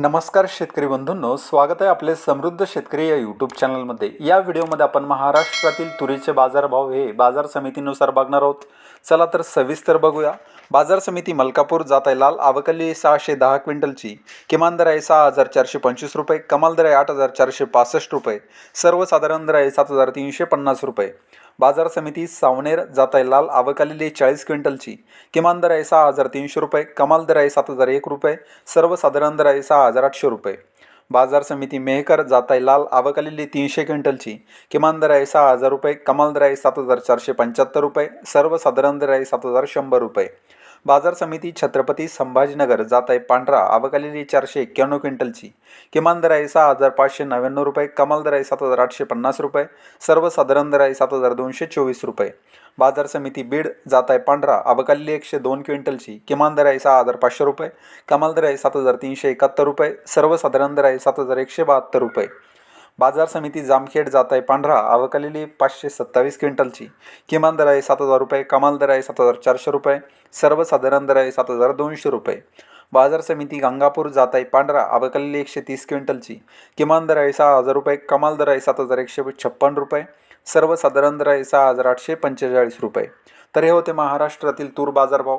नमस्कार शेतकरी बंधूंनो स्वागत आहे आपले समृद्ध शेतकरी या यूट्यूब चॅनलमध्ये या व्हिडिओमध्ये आपण महाराष्ट्रातील तुरीचे बाजारभाव हे बाजार समितीनुसार बघणार आहोत. चला तर सविस्तर बघूया. बाजार समिती मलकापूर जात आहे लाल आवकली सहाशे दहा क्विंटलची. किमान दर आहे सहा हजार चारशे पंचवीस रुपये कमाल दर आहे आठ हजार चारशे पासष्ट रुपये. सर्वसाधारण दर आहे सात हजार तीनशे पन्नास रुपये. बाजार समिती सावनेर जात आहे लाल आवक आलेली चाळीस क्विंटलची. किमान दर आहे सहा हजार तीनशे रुपये कमाल दर आहे सात हजार एक रुपये सर्वसाधारण दर आहे सहा हजार आठशे रुपये. बाजार समिती मेहकर जात आहे लाल आवक आलेली तीनशे क्विंटलची. किमान दर आहे सहा हजार रुपये कमाल दर आहे सात हजार चारशे पंच्याहत्तर रुपये सर्वसाधारण दर आहे सात हजार शंभर रुपये. बाजार समिती छत्रपती संभाजीनगर जात आहे पांढरा आवक आलेली चारशे एक्क्याण्णव क्विंटलची. किमान दर आहे सहा हजार पाचशे नव्याण्णव रुपये कमाल दर आहे सात हजार आठशे पन्नास रुपये सर्वसाधारण दर आहे सात हजार दोनशे चोवीस रुपये. बाजार समिती बीड जात आहे पांढरा आवक आलेली एकशे दोन क्विंटलची. किमान दर आहे सहा हजार पाचशे रुपये कमाल दर आहे सात हजार तीनशे एकाहत्तर रुपये सर्वसाधारण दर आहे सात हजार एकशे बहात्तर रुपये. बाजार समिती जामखेड जात आहे पांढरा अवकलेली पाचशे सत्तावीस क्विंटलची. किमान दर आहे सात हजार रुपये कमाल दर आहे सात हजार चारशे रुपये सर्वसाधारण दर आहे सात हजार दोनशे रुपये. बाजार समिती गंगापूर जात आहे पांढरा अवकलेली एकशे तीस क्विंटलची. किमान दर आहे सहा हजार रुपये कमाल दर आहे सात हजार एकशे छप्पन रुपये सर्वसाधारण दर आहे सहा हजार आठशे पंचेचाळीस रुपये. तर हे होते महाराष्ट्रातील तूर बाजारभाव.